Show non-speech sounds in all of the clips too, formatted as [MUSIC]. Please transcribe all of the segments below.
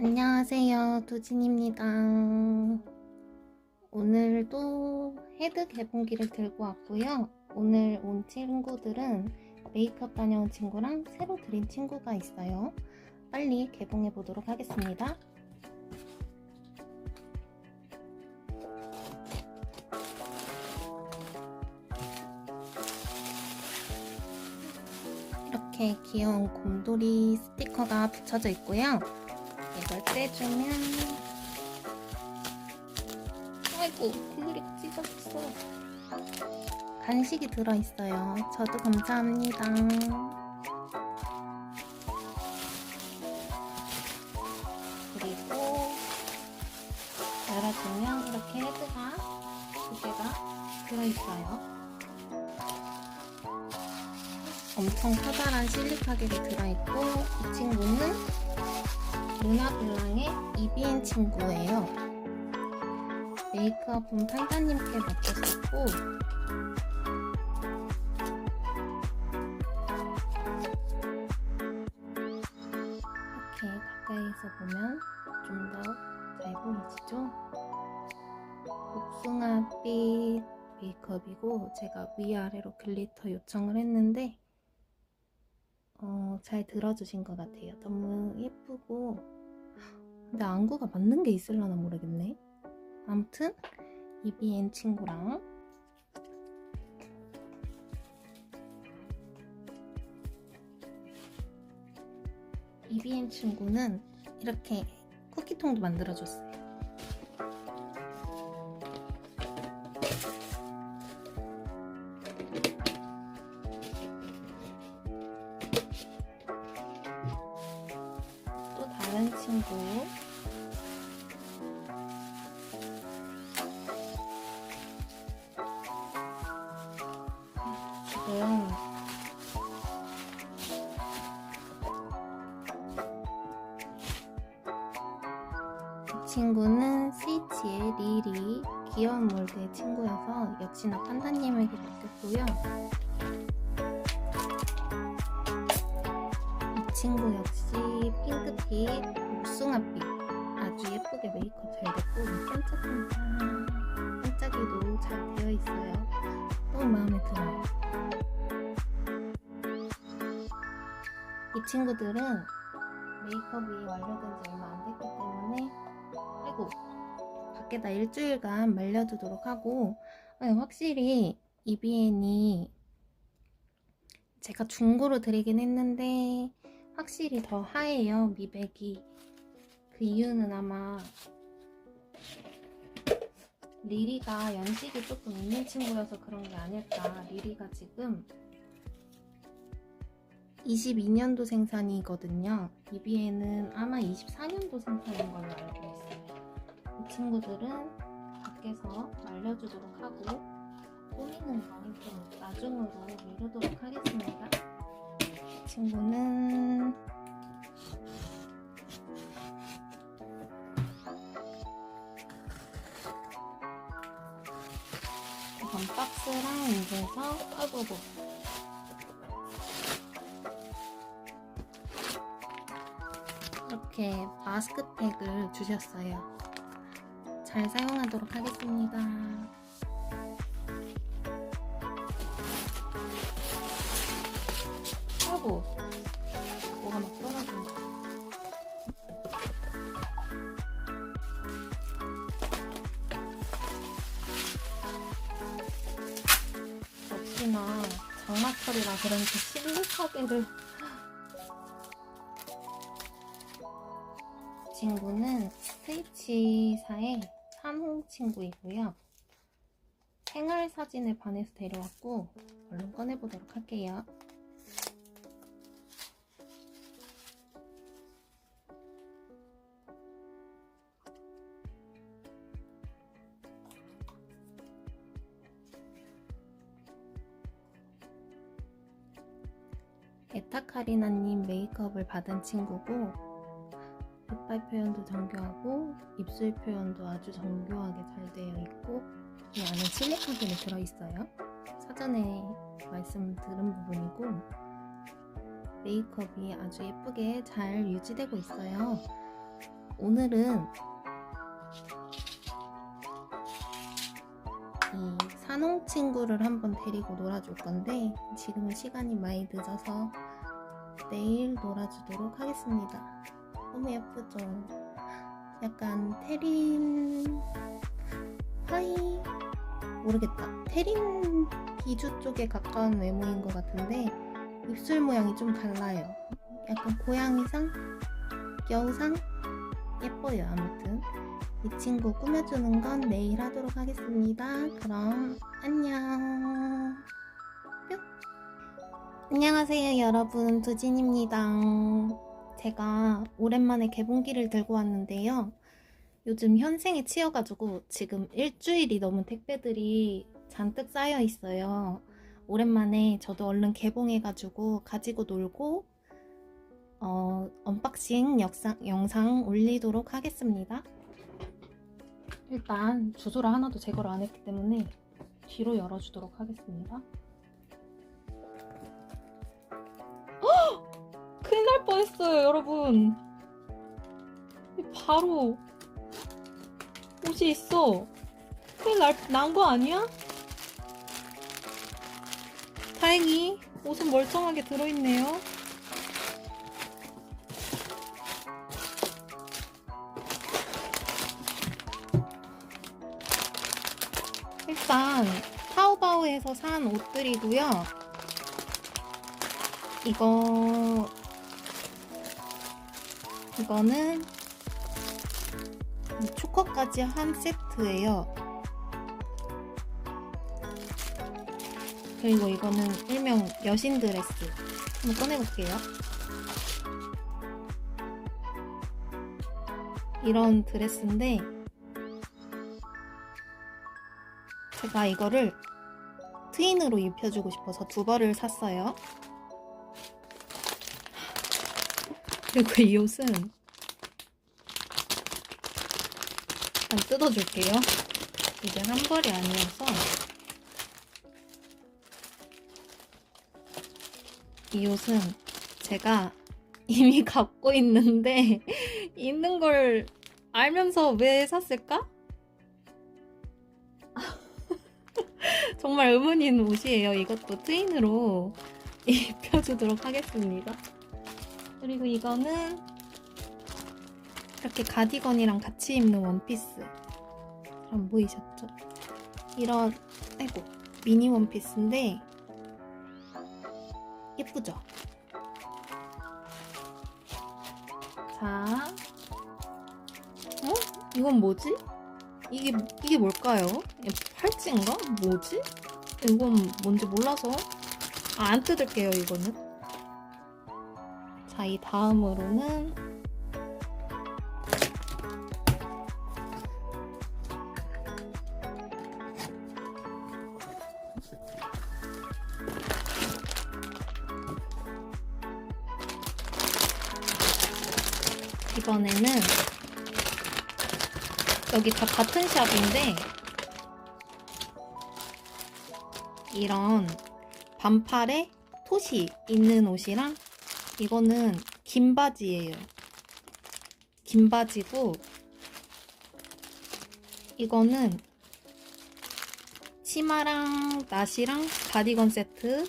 안녕하세요. 두진입니다. 오늘도 헤드 개봉기를 들고 왔고요. 오늘 온 친구들은 메이크업 다녀온 친구랑 새로 들인 친구가 있어요. 빨리 개봉해 보도록 하겠습니다. 이렇게 귀여운 곰돌이 스티커가 붙여져 있고요. 떼주면. 아이고 곰돌이가 찢어졌어. 간식이 들어있어요. 저도 감사합니다. 그리고 열어주면 이렇게 헤드가 두 개가 들어있어요. 엄청 커다란 실리카겔이 들어있고 이 친구는 루나블랑의 이비엔 친구예요. 메이크업은 판사님께 맡겼었고 이렇게 가까이서 보면 좀 더 잘 보이시죠? 복숭아빛 메이크업이고 제가 위아래로 글리터 요청을 했는데 어, 잘 들어주신 것 같아요. 너무 예쁘고 근데 안구가 맞는 게 있을라나 모르겠네. 아무튼 EBN 친구랑 EBN 친구는 이렇게 쿠키통도 만들어줬어요. 역시 핑크빛, 복숭아빛 아주 예쁘게 메이크업 잘 됐고 반짝반짝 반짝이도 잘 되어 있어요. 너무 마음에 들어요. 이 친구들은 메이크업이 완료된 지 얼마 안 됐기 때문에 아이고 밖에다 일주일간 말려두도록 하고 아니, 확실히 EBN이 제가 중고로 드리긴 했는데 확실히 더 하얘요 미백이. 그 이유는 아마 리리가 연식이 조금 있는 친구여서 그런 게 아닐까. 리리가 지금 22년도 생산이거든요. EBN은 아마 24년도 생산인 걸로 알고 있어요 이 친구들은 밖에서 말려주도록 하고 꾸미는 건 좀 나중으로 미루도록 하겠습니다. 이 친구는 이건 박스랑 이제서 아이고고 이렇게 마스크팩을 주셨어요. 잘 사용하도록 하겠습니다. 역시나 장마철이라 그런지 실룩하게를 친구는 스테이치사의 산홍 친구이고요. 생활 사진을 반해서 데려왔고 얼른 꺼내보도록 할게요. 카리나님 메이크업을 받은 친구고 이빨 표현도 정교하고 입술 표현도 아주 정교하게 잘 되어 있고 이 안에 실리카겔이 들어있어요. 사전에 말씀 들은 부분이고 메이크업이 아주 예쁘게 잘 유지되고 있어요. 오늘은 이 산홍 친구를 한번 데리고 놀아줄 건데 지금은 시간이 많이 늦어서 내일 놀아주도록 하겠습니다. 너무 예쁘죠? 약간 테린 하이 모르겠다. 테린 비주 쪽에 가까운 외모인 것 같은데 입술 모양이 좀 달라요. 약간 고양이상, 여우상 예뻐요. 아무튼 이 친구 꾸며주는 건 내일 하도록 하겠습니다. 그럼 안녕. 뿅. 안녕하세요, 여러분. 두진입니다. 제가 오랜만에 개봉기를 들고 왔는데요. 요즘 현생에 치여가지고 지금 일주일이 넘은 택배들이 잔뜩 쌓여 있어요. 오랜만에 저도 얼른 개봉해가지고 가지고 놀고 어, 언박싱 영상, 영상 올리도록 하겠습니다. 일단 주소를 하나도 제거를 안 했기 때문에 뒤로 열어주도록 하겠습니다. 뻔했어요, 여러분. 바로 옷이 있어. 큰일 난 거 아니야? 다행히 옷은 멀쩡하게 들어있네요. 일단 타오바오에서 산 옷들이고요. 이거 이거는 초코까지 한 세트예요. 그리고 이거는 일명 여신 드레스. 한번 꺼내볼게요. 이런 드레스인데 제가 이거를 트윈으로 입혀주고 싶어서 두 벌을 샀어요. 그리고 이 옷은 일단 뜯어줄게요. 이게 한 벌이 아니어서 이 옷은 제가 [LAUGHS] 이미 갖고 있는데 [LAUGHS] 있는 걸 알면서 왜 샀을까? [LAUGHS] 정말 의문인 옷이에요. 이것도 트윈으로 입혀주도록 하겠습니다. 그리고 이거는 이렇게 가디건이랑 같이 입는 원피스. 안 보이셨죠? 이런, 아이고, 미니 원피스인데, 예쁘죠? 자, 어? 이건 뭐지? 이게, 이게 뭘까요? 팔찌인가? 뭐지? 이건 뭔지 몰라서. 아, 안 뜯을게요, 이거는. 자, 이 다음으로는 이번에는 여기 다 같은 샵인데 이런 반팔에 톳이 있는 옷이랑 이거는 긴 바지예요. 긴 바지고 이거는 치마랑 나시랑 가디건 세트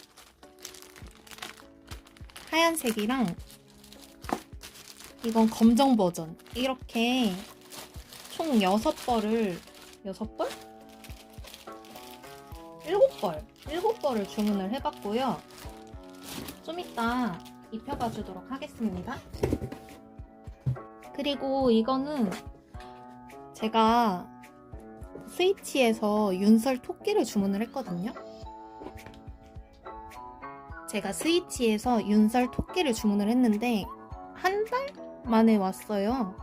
하얀색이랑 이건 검정 버전 이렇게 총 6벌을 6벌? 7벌 7벌을 주문을 해봤고요 좀 이따 입혀봐 주도록 하겠습니다 그리고 이거는 제가 스위치에서 윤설 토끼를 주문을 했거든요 제가 스위치에서 윤설 토끼를 주문을 했는데 한 달 만에 왔어요.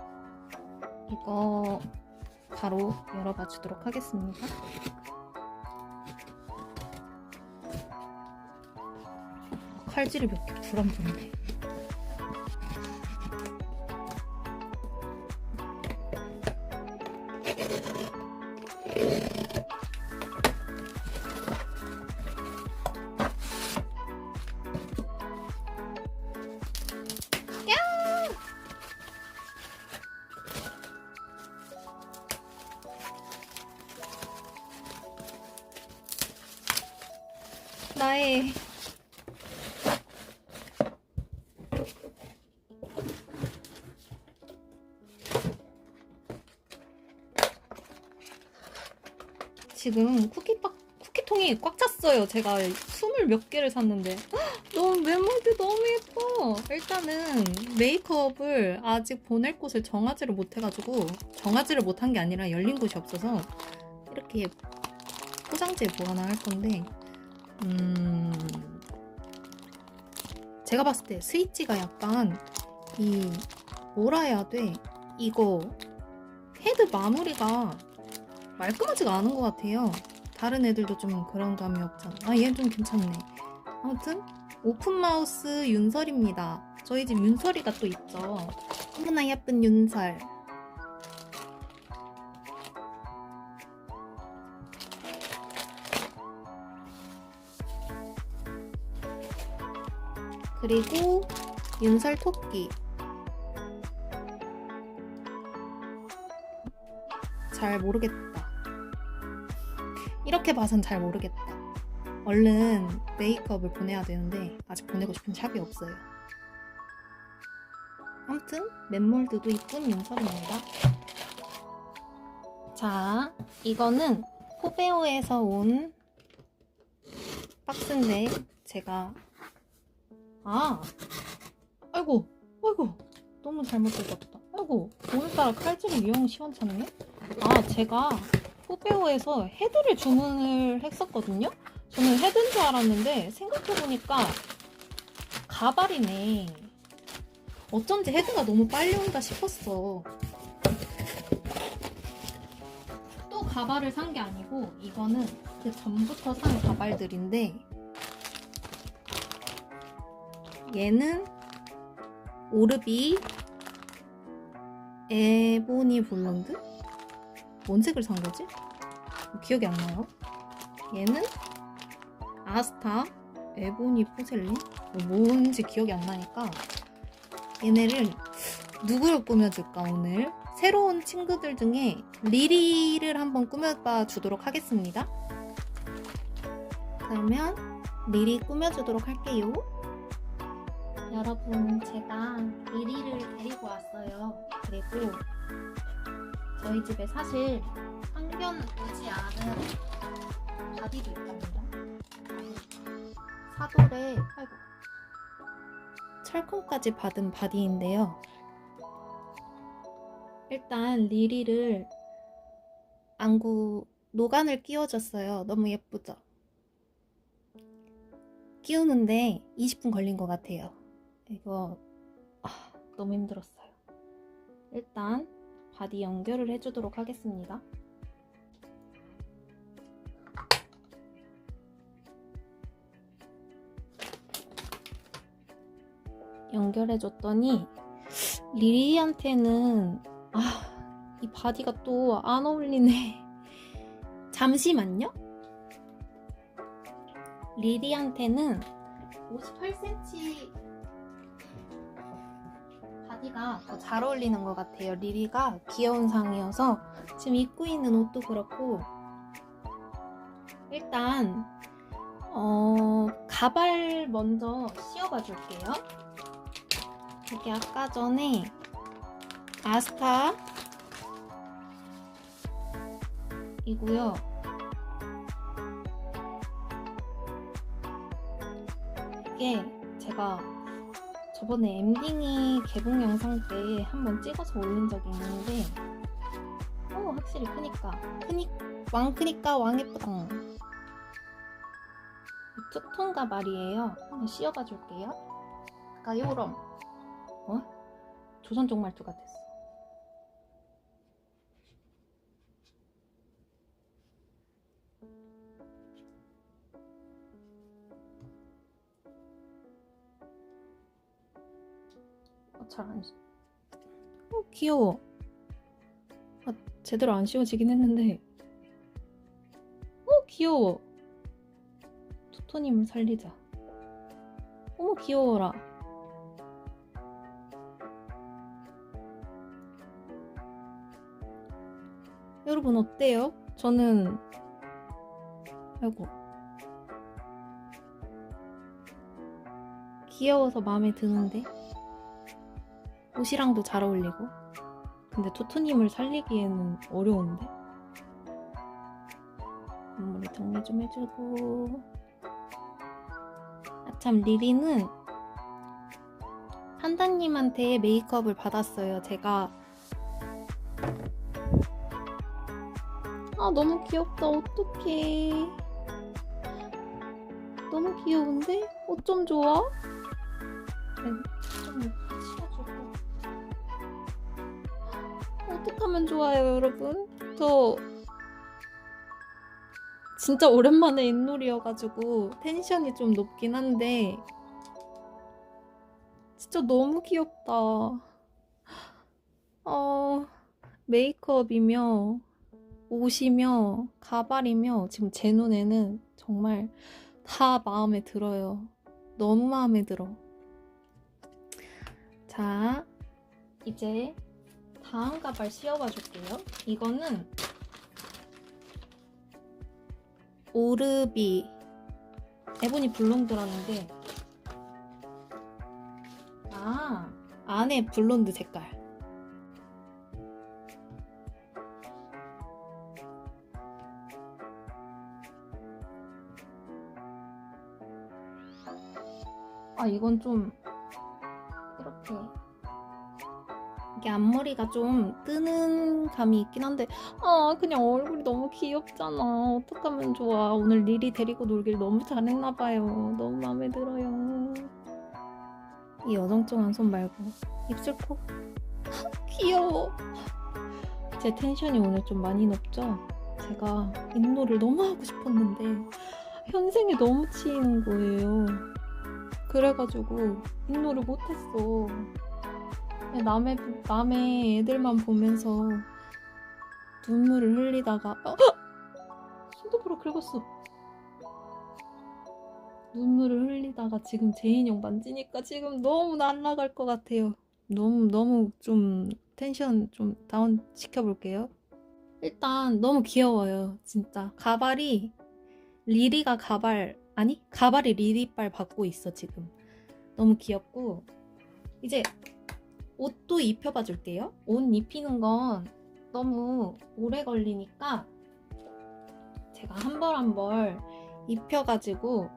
이거 바로 열어봐 주도록 하겠습니다. 칼질이 몇 개 불안불안해. 지금 쿠키박 쿠키통이 꽉 찼어요. 제가 스물 몇 개를 샀는데 헉, [GASPS] 너무 메모드 너무 예뻐. 일단은 메이크업을 아직 보낼 곳을 정하지를 못해가지고 정하지를 못한 게 아니라 열린 곳이 없어서 이렇게 포장지에 보관을 할 건데 음 제가 봤을 때 스위치가 약간 이 뭐라 해야 돼 이거 헤드 마무리가 말끔하지가 않은 것 같아요. 다른 애들도 좀 그런 감이 없잖아. 아, 얘는 좀 괜찮네. 아무튼 오픈 마우스 윤설입니다. 저희 집 윤설이가 또 있죠. 너무나 예쁜 윤설. 그리고 윤설 토끼. 잘 모르겠다. 이렇게 봐선 잘 모르겠다. 얼른 메이크업을 보내야 되는데 아직 보내고 싶은 샵이 없어요. 아무튼 맨몰드도 이쁜 윤설입니다. 자, 이거는 포베오에서 온 박스인데 제가 아, 아이고, 아이고, 너무 잘못 뜯었다. 아이고, 오늘따라 칼질이 유용 시원찮네. 아, 제가 포베오에서 헤드를 주문을 했었거든요. 저는 헤드인 줄 알았는데 생각해보니까 가발이네. 어쩐지 헤드가 너무 빨리 온다 싶었어. 또 가발을 산 게 아니고 이거는 그 전부터 산 가발들인데 얘는 오르비 에보니 블론드? 뭔 색을 산 거지? 기억이 안 나요. 얘는 아스타 에보니 포셀린? 뭔지 기억이 안 나니까 얘네를 누구를 꾸며줄까 오늘? 새로운 친구들 중에 리리를 한번 꾸며봐 주도록 하겠습니다. 그러면 리리 꾸며주도록 할게요. 여러분, 제가 리리를 데리고 왔어요. 그리고 저희 집에 사실 한견 오지 않은 바디도 있답니다. 사돌에 아이고, 철콘까지 받은 바디인데요. 일단 리리를 안구 노간을 끼워줬어요. 너무 예쁘죠? 끼우는데 20분 걸린 것 같아요. 이거 아, 너무 힘들었어요. 일단 바디 연결을 해주도록 하겠습니다. 연결해줬더니 리리한테는 아, 이 바디가 또 안 어울리네. [LAUGHS] 잠시만요. 리리한테는 58cm 바디가 더 잘 어울리는 것 같아요. 리리가 귀여운 상이어서 지금 입고 있는 옷도 그렇고 일단 어, 가발 먼저 씌워봐 줄게요. 이게 아까 전에 아스타 이고요. 이게 제가 저번에 엔딩이 개봉 영상 때 한번 찍어서 올린 적이 있는데 오 확실히 크니까. 크니 왕 크니까 왕 예쁘다. 투톤 가발이에요. 한번 씌워봐 줄게요. 아까 요럼. 어? 조선족 말투가 됐 잘안 씌... 어, 귀여워. 아, 제대로 안 씌워지긴 했는데. 어, 귀여워. 투토님을 살리자. 어머, 귀여워라. 여러분, 어때요? 저는, 아이고. 귀여워서 마음에 드는데 옷이랑도 잘 어울리고. 근데 토토님을 살리기에는 어려운데? 앞머리 정리 좀 해주고. 아참 리리는 판다님한테 메이크업을 받았어요 제가. 아 너무 귀엽다. 어떡해. 너무 귀여운데? 어쩜 좋아? 하면 좋아요 여러분 저 진짜 오랜만에 윷놀이여가지고 텐션이 좀 높긴 한데 진짜 너무 귀엽다 어 메이크업이며 옷이며 가발이며 지금 제 눈에는 정말 다 마음에 들어요. 너무 마음에 들어. 자, 이제 다음 가발 씌워봐 줄게요. 이거는 오르비 에보니 블론드라는데 아 안에 블론드 색깔 아 이건 좀 이렇게 이게 앞머리가 좀 뜨는 감이 있긴 한데 아 그냥 얼굴이 너무 귀엽잖아. 어떡하면 좋아. 오늘 리리 데리고 놀길 너무 잘했나봐요. 너무 마음에 들어요. 이 어정쩡한 손 말고 입술코 [LAUGHS] 귀여워. 제 텐션이 오늘 좀 많이 높죠? 제가 인노를 너무 하고 싶었는데 현생에 너무 치이는 거예요. 그래가지고 인노를 못했어. 그냥 남의 남의 애들만 보면서 눈물을 흘리다가 어! 손톱으로 긁었어. 눈물을 흘리다가 지금 제 인형 만지니까 지금 너무 날아갈 것 같아요. 너무 너무 좀 텐션 좀 다운 시켜볼게요. 일단 너무 귀여워요. 진짜 가발이 리리가 가발 아니 가발이 리리빨 받고 있어 지금 너무 귀엽고 이제 옷도 입혀봐 줄게요 옷 입히는 건 너무 오래 걸리니까 제가 한 벌 한 벌 입혀가지고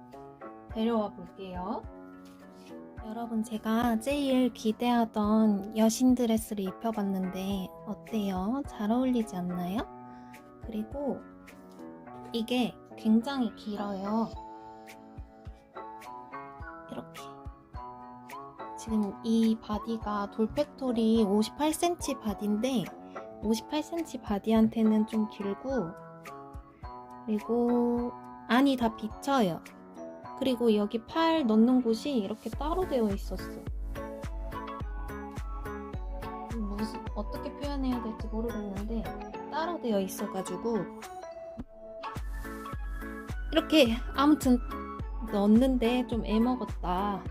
데려와 볼게요 여러분 제가 제일 기대하던 여신 드레스를 입혀봤는데 어때요? 잘 어울리지 않나요? 그리고 이게 굉장히 길어요 이렇게 지금 이 바디가 돌팩토리 58cm 바디인데 58cm 바디한테는 좀 길고 그리고 안이 다 비쳐요 그리고 여기 팔 넣는 곳이 이렇게 따로 되어 있었어 무슨 어떻게 표현해야 될지 모르겠는데 따로 되어 있어가지고 이렇게 아무튼 넣었는데 좀 애먹었다.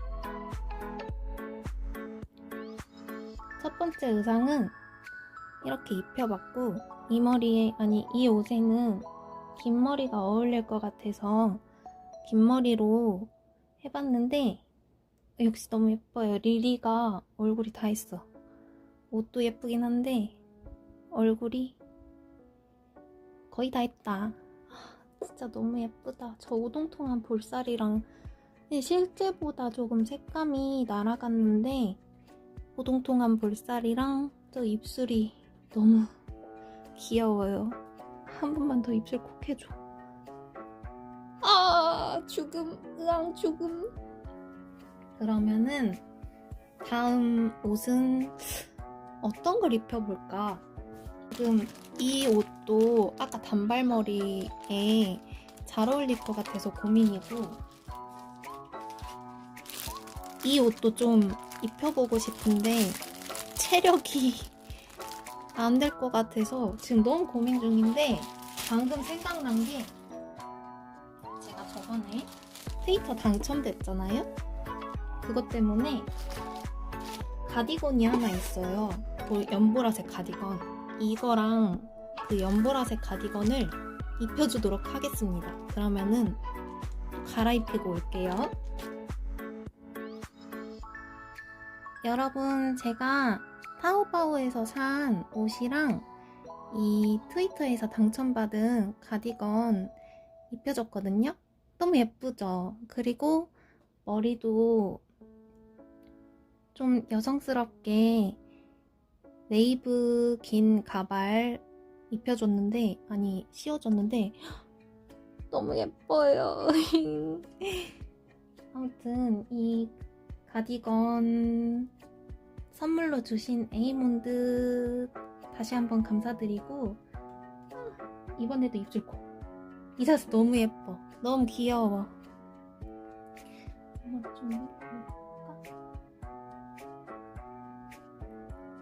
번째 의상은 이렇게 입혀봤고 이 머리에 아니 이 옷에는 긴 머리가 어울릴 것 같아서 긴 머리로 해봤는데 역시 너무 예뻐요. 리리가 얼굴이 다 있어. 옷도 예쁘긴 한데 얼굴이 거의 다 했다. 진짜 너무 예쁘다. 저 오동통한 볼살이랑 실제보다 조금 색감이 날아갔는데 오동통한 볼살이랑 또 입술이 너무 귀여워요. 한 번만 더 입술 콕 해줘. 아 죽음 으앙 죽음. 그러면은 다음 옷은 어떤 걸 입혀볼까? 지금 이 옷도 아까 단발머리에 잘 어울릴 것 같아서 고민이고 이 옷도 좀 입혀보고 싶은데 체력이 [LAUGHS] 안 될 것 같아서 지금 너무 고민 중인데 방금 생각난 게 제가 저번에 트위터 당첨됐잖아요? 그것 때문에 가디건이 하나 있어요. 그 연보라색 가디건. 이거랑 그 연보라색 가디건을 입혀주도록 하겠습니다. 그러면은 갈아입히고 올게요. 여러분 제가 타오바오에서 산 옷이랑 이 트위터에서 당첨받은 가디건 입혀줬거든요. 너무 예쁘죠? 그리고 머리도 좀 여성스럽게 네이브 긴 가발 입혀줬는데 아니 씌워줬는데 [GASPS] 너무 예뻐요. [LAUGHS] 아무튼 이 가디건 선물로 주신 에이몬드 다시 한번 감사드리고 이번에도 입술코. 이사스 너무 예뻐. 너무 귀여워?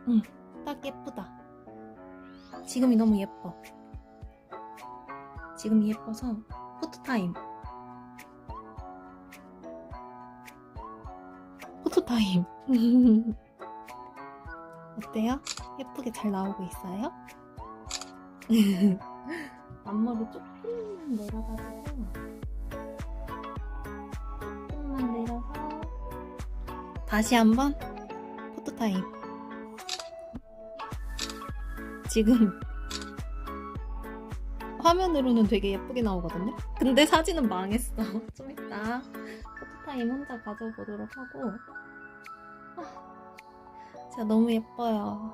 응, 딱 예쁘다. 지금이 너무 예뻐. 지금이 예뻐서 포토타임 포토타임 [LAUGHS] 어때요? 예쁘게 잘 나오고 있어요? [LAUGHS] 앞머리 조금만 내려가지고 조금만 내려서 다시 한번 포토타임 지금 [LAUGHS] 화면으로는 되게 예쁘게 나오거든요? 근데 사진은 망했어 좀 이따 포토타임 혼자 가져보도록 하고 진짜 너무 예뻐요.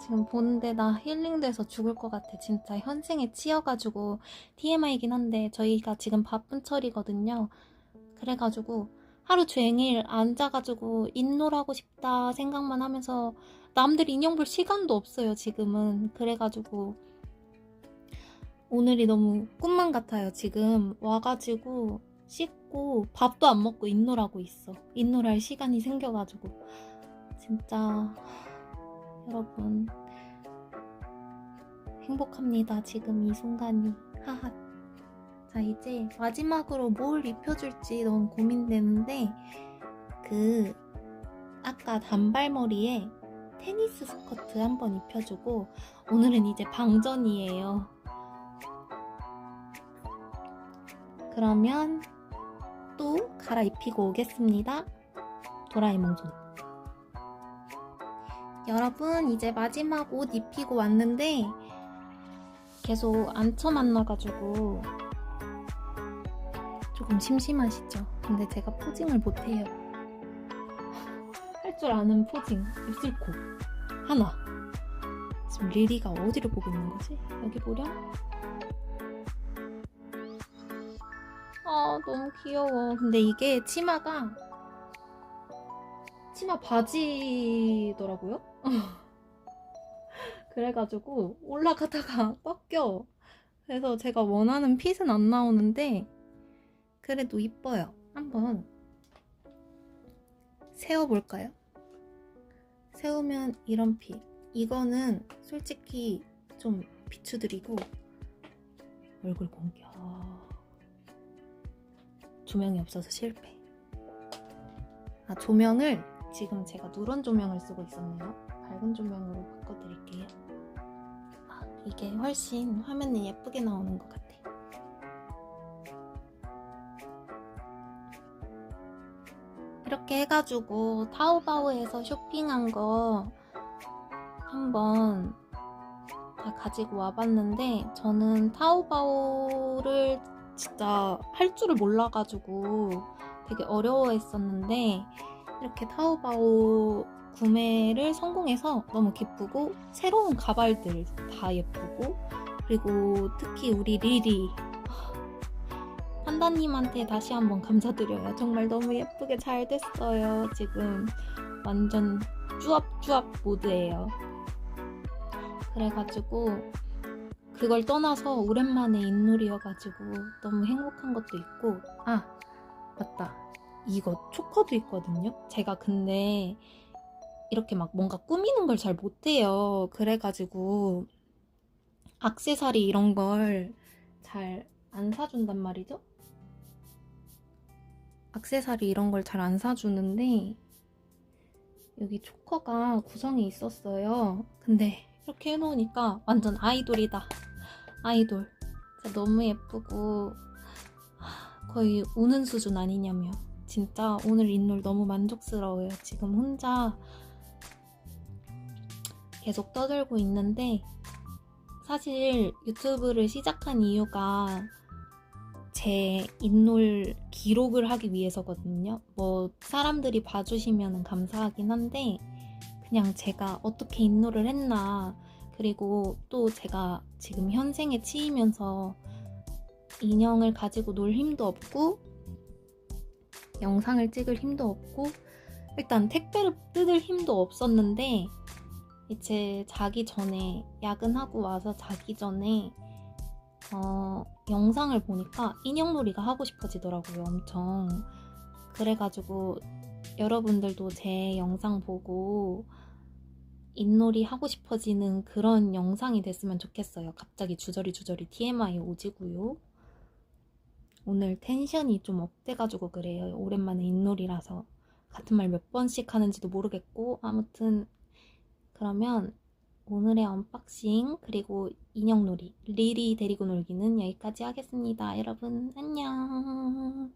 지금 보는데 나 힐링돼서 죽을 것 같아. 진짜 현생에 치여가지고 TMI이긴 한데 저희가 지금 바쁜 철이거든요. 그래가지고 하루 종일 앉아가지고 인놀하고 싶다 생각만 하면서 남들 인형 볼 시간도 없어요 지금은. 그래가지고 오늘이 너무 꿈만 같아요. 지금 와가지고 씻고 밥도 안 먹고 인놀하고 있어. 인놀할 시간이 생겨가지고. 진짜 여러분 행복합니다. 지금 이 순간이. 하하. 자, 이제 마지막으로 뭘 입혀줄지 너무 고민되는데, 그, 아까 단발머리에 테니스 스커트 한번 입혀주고, 오늘은 이제 방전이에요. 그러면 또 갈아입히고 오겠습니다. 도라에몽 손. 여러분 이제 마지막 옷 입히고 왔는데 계속 앉혀 만나가지고 조금 심심하시죠? 근데 제가 포징을 못해요. 할 줄 아는 포징 입술코 하나. 지금 리리가 어디를 보고 있는 거지? 여기 보렴. 아 너무 귀여워. 근데 이게 치마가 치마 바지더라고요. [LAUGHS] 그래가지고 올라가다가 [LAUGHS] 꺾여. 그래서 제가 원하는 핏은 안 나오는데 그래도 이뻐요. 한번 세워볼까요? 세우면 이런 핏. 이거는 솔직히 좀 비추드리고 얼굴 공격. 조명이 없어서 실패. 아, 조명을 지금 제가 누런 조명을 쓰고 있었네요. 밝은 조명으로 바꿔드릴게요. 아, 이게 훨씬 화면이 예쁘게 나오는 것 같아. 이렇게 해가지고 타오바오에서 쇼핑한 거 한번 다 가지고 와봤는데 저는 타오바오를 진짜 할 줄을 몰라가지고 되게 어려워했었는데 이렇게 타오바오 구매를 성공해서 너무 기쁘고 새로운 가발들 다 예쁘고 그리고 특히 우리 리리 판다님한테 다시 한번 감사드려요. 정말 너무 예쁘게 잘 됐어요. 지금 완전 쭈압쭈압 모드예요. 그래가지고 그걸 떠나서 오랜만에 인놀이여가지고 너무 행복한 것도 있고 아 맞다 이거 초커도 있거든요. 제가 근데 이렇게 막 뭔가 꾸미는 걸 잘 못해요. 그래가지고 악세사리 이런 걸 잘 안 사준단 말이죠. 악세사리 이런 걸 잘 안 사주는데 여기 초커가 구성이 있었어요. 근데 이렇게 해놓으니까 완전 아이돌이다. 아이돌. 진짜 너무 예쁘고 거의 우는 수준 아니냐며. 진짜 오늘 인놀 너무 만족스러워요. 지금 혼자 계속 떠들고 있는데 사실 유튜브를 시작한 이유가 제 인놀 기록을 하기 위해서거든요. 뭐 사람들이 봐주시면 감사하긴 한데 그냥 제가 어떻게 인놀을 했나 그리고 또 제가 지금 현생에 치이면서 인형을 가지고 놀 힘도 없고 영상을 찍을 힘도 없고 일단 택배를 뜯을 힘도 없었는데 이제 자기 전에 야근하고 와서 자기 전에 어, 영상을 보니까 인형놀이가 하고 싶어지더라고요 엄청. 그래가지고 여러분들도 제 영상 보고 인놀이 하고 싶어지는 그런 영상이 됐으면 좋겠어요. 갑자기 주저리 주저리 TMI 오지고요. 오늘 텐션이 좀 업돼가지고 그래요. 오랜만에 인놀이라서 같은 말 몇 번씩 하는지도 모르겠고 아무튼 그러면 오늘의 언박싱 그리고 인형놀이 리리 데리고 놀기는 여기까지 하겠습니다. 여러분 안녕.